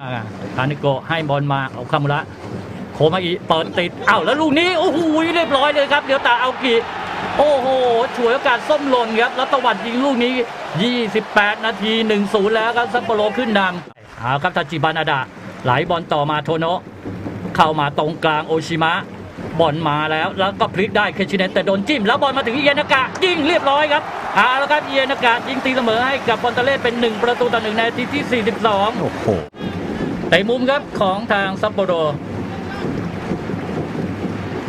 อานิโกให้บอลมาเอาคามุระโคมาอีเปิดติดอ้าวแล้วลูกนี้โอ้โหเรียบร้อยเลยครับ เดี๋ยวตาเอากีโอ้โหฉวยโอกาสส้มหล่นครับแล้วตวัดยิงลูกนี้ 28 นาที 1-0 แล้วครับซัปโปโรขึ้นนำเอาครับทาจิบานาดะไหลบอลต่อมาโทโนะเข้ามาตรงกลางโอชิมะบอลมาแล้วแล้วก็พลิกได้เคชิเนตแต่โดนจิ้ม แล้วบอลมาถึงเอียนากะยิงเรียบร้อยครับเอาแล้วครับเอียนากะยิงตีเสมอให้กับบอลเตเล่เป็น 1 ประตูต่อ1ในนาทีที่ 42โอ้โห เตะมุมครับของทางซัปโปโร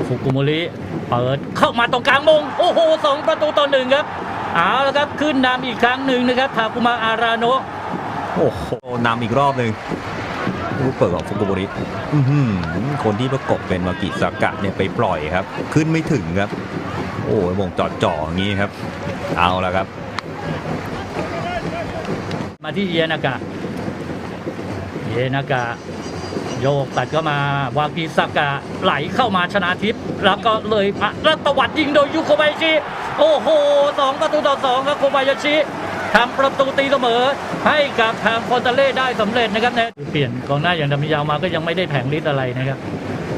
ฟุกุโมริเปิดเข้ามาตรงกลางมง โอ้โหสองประตูต่อหนึ่งครับเอาละครับขึ้นนำอีกครั้งหนึ่งนะครับทาคุมาอาราโนะโอ้โหนำอีกรอบหนึ่งลูกเปิดของฟุกุโบริอื้อหือคนที่ประกบเป็นมากิสากะเนี่ยไปปล่อยครับ ขึ้นไม่ถึงครับ โอ้ยวงจอดจ่ออย่างนี้ครับ เอาละครับ มาที่เอียนากะ เอียนากะโยกตัดเข้ามาวากิสากะไหลเข้ามาชนะทิพย์แล้วก็เลยมาแล้วตวัดยิงโดยยูโคบายชิ โอ้โหสองประตูต่อสองครับโคบายชิทำประตูตีเสมอ ให้กับทางฟอนตาเล่ได้สำเร็จนะครับในเปลี่ยนกองหน้าอย่างดามิยาวมาก็ยังไม่ได้แผงฤทธิ์อะไรนะครับ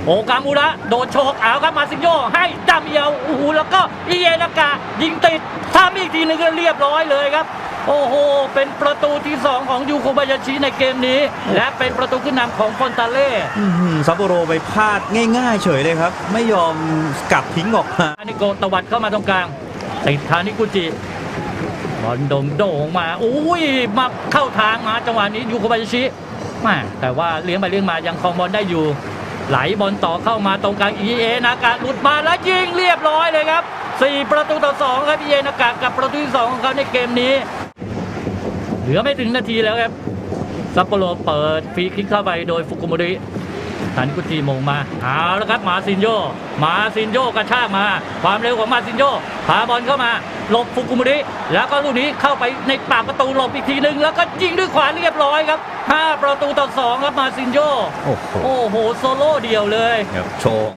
โอกามูระโดดโชกเอาครับมาซิโยให้ดามิยาวโอ้โหแล้วก็อิเยนากะยิงติดซ้ำอีกทีนึงก็เรียบร้อยเลยครับ โอ้โห เป็นประตูที่ 2 ของยูโคบายาชิในเกมนี้ และเป็นประตูขึ้นนำของฟอนตาเล่อื้อหือซัปโปโรไปพลาดง่าย ๆ เฉยเลยครับ ไม่ยอมกลับทิ้งออกมาทานิโกะตวัดเข้ามาตรงกลางติดทานิกุจิบอลโดงโด่งมาอุ้ยมาเข้าทางมาจังหวะนี้ยูโคบายาชิแม่แต่ว่าเลี้ยงไปเลี้ยงมายังครองบอลได้อยู่ ไหลบอลต่อเข้ามาตรงกลางอีเอนากะหลุดมาแล้วยิงเรียบร้อยเลยครับ 4 ประตูต่อ 2 ครับอีเอนากะกับประตูที่2ของเขาในเกมนี้ เหลือไม่ถึงนาทีแล้วครับซัปโปโรเปิดฟรีคิกเข้าไปโดยฟุกุโมริทันกุจิมงมาเอาแล้วครับมาซินโยมาซินโยกระชากมา ความเร็วของมาซินโยพาบอลเข้ามาหลบฟุกุโมริแล้วก็ลูกนี้เข้าไปในปากประตูหลบอีกทีหนึ่งแล้วก็ยิงด้วยขวาเรียบร้อยครับ5ประตูต่อ2ครับมาซินโยโอ้โหโอ้โหโซโล่เดียวเลยครับโชว์